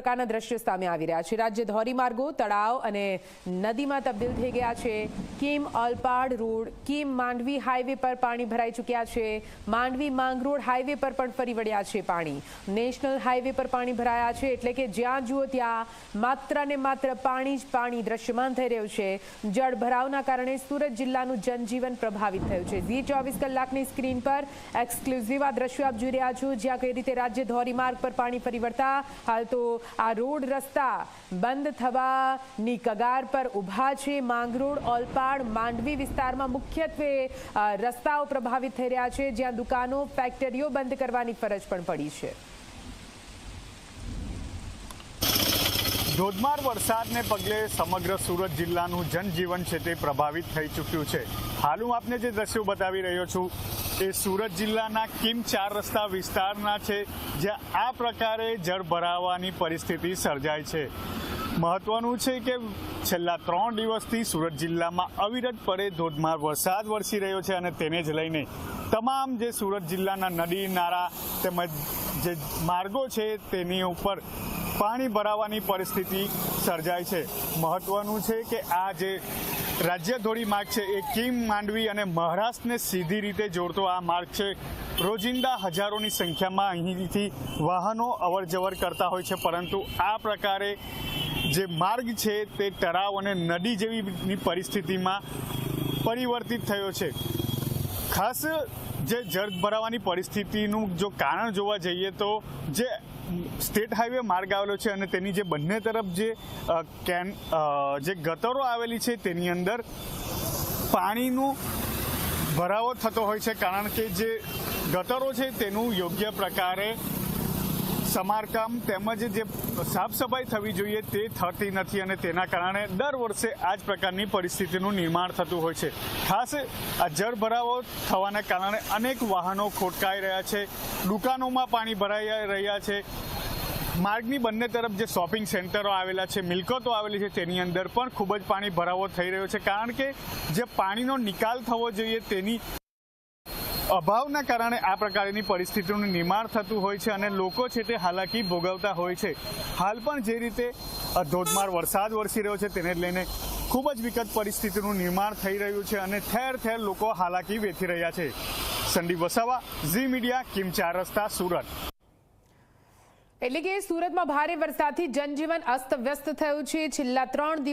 પ્રકારના દ્રશ્યો સામે આવી રહ્યા છે. રાજ્ય ધોરીમાર્ગો તળાવ અને નદીમાં તબદીલ થઈ ગયા છે. કિમ અલપાડ રોડ, કિમ માંડવી હાઈવે પર પાણી ભરાઈ ચૂક્યા છે. માંડવી માંગરોળ હાઈવે પર પણ ફરી વળ્યા છે પાણી. નેશનલ હાઈવે પર પાણી ભરાયા છે એટલે કે જ્યાં જુઓ ત્યાં માત્ર ને માત્ર પાણી જ પાણી દ્રશ્યમાન થઈ રહ્યું છે. જળ ભરાવના કારણે સુરત જિલ્લાનું જનજીવન પ્રભાવિત થયું છે. ઝી ચોવીસ કલાકની સ્ક્રીન પર એક્સક્લુઝિવ આ દ્રશ્યો આપ જોઈ રહ્યા છો. જ્યાં કઈ રીતે રાજ્ય ધોરીમાર્ગ પર પાણી ફરી વળતા, હાલ તો આ રોડ રસ્તા બંધ થવાની કગાર પર ઊભા છે માંગરોળ ઓલપાડ, માંડવી વિસ્તારમાં મુખ્યત્વે રસ્તાઓ પ્રભાવિત થઈ રહ્યા છે, જ્યાં દુકાનો, ફેક્ટરીઓ બંધ કરવાની ફરજ પણ પડી છે. ધોધમાર વરસાદને પગલે સમગ્ર સુરત જિલ્લાનું જનજીવન છે તે પ્રભાવિત થઈ ચૂક્યું છે. હાલ હું આપને જે દ્રશ્યો બતાવી રહ્યો છું એ સુરત જિલ્લાના કિમ ચાર રસ્તા વિસ્તારના છે, જ્યાં આ પ્રકારે જળ ભરાવાની પરિસ્થિતિ સર્જાય છે. મહત્વનું છે કે છેલ્લા ત્રણ દિવસથી સુરત જિલ્લામાં અવિરતપણે ધોધમાર વરસાદ વરસી રહ્યો છે અને તેને જ લઈને તમામ જે સુરત જિલ્લાના નદી, નાળા તેમજ જે માર્ગો છે તેની ઉપર પાણી ભરાવાની પરિસ્થિતિ સર્જાય છે. મહત્વનું છે કે આ જે રાજ્ય ધોરીમાર્ગ છે એ કિમ માંડવી અને મહારાષ્ટ્રને સીધી રીતે જોડતો આ માર્ગ છે. રોજિંદા હજારોની સંખ્યામાં અહીંથી વાહનો અવર જવર કરતા હોય છે, પરંતુ આ પ્રકારે જે માર્ગ છે તે તળાવ અને નદી જેવીની પરિસ્થિતિમાં પરિવર્તિત થયો છે. ખાસ જે જળ ભરાવાની પરિસ્થિતિનું જો કારણ જોવા જઈએ તો જે સ્ટેટ હાઈવે માર્ગ આવેલો છે અને તેની જે બંને તરફ જે કેન જે ગટરો આવેલી છે તેની અંદર પાણીનું ભરાવો થતો હોય છે. કારણ કે જે ગટરો છે તેનું યોગ્ય પ્રકારે સમારકામ તેમજ જે સાફ સફાઈ થવી જોઈએ તે થતી નથી અને તેના કારણે દર વર્ષે આ જ પ્રકારની પરિસ્થિતિનું નિર્માણ થતું હોય છે. ખાસ આ જળ ભરાવો થવાના કારણે અનેક વાહનો ખોટકાઈ રહ્યા છે, દુકાનોમાં પાણી ભરાઈ રહ્યા છે. માર્ગની બંને તરફ જે શોપિંગ સેન્ટરો આવેલા છે, મિલકતો આવેલી છે, તેની અંદર પણ ખૂબ જ પાણી ભરાવો થઈ રહ્યો છે. કારણ કે જે પાણીનો નિકાલ થવો જોઈએ તેની અભાવના કારણે આ પ્રકારની પરિસ્થિતિનું નિર્માણ થતું હોય છે અને લોકો છે તે હાલાકી ભોગવતા હોય છે. હાલ પણ જે રીતે ધોધમાર વરસાદ વરસી રહ્યો છે તેને લઈને ખૂબ જ વિકટ પરિસ્થિતિનું નિર્માણ થઈ રહ્યું છે અને ઠેર ઠેર લોકો હાલાકી વેઠી રહ્યા છે. સંદીપ વસાવા, ઝી મીડિયા, કિમ ચાર રસ્તા, સુરત. એટલે કે સુરતમાં ભારે વરસાદથી જનજીવન અસ્તવ્યસ્ત થયું છે. છેલ્લા ત્રણ દિવસ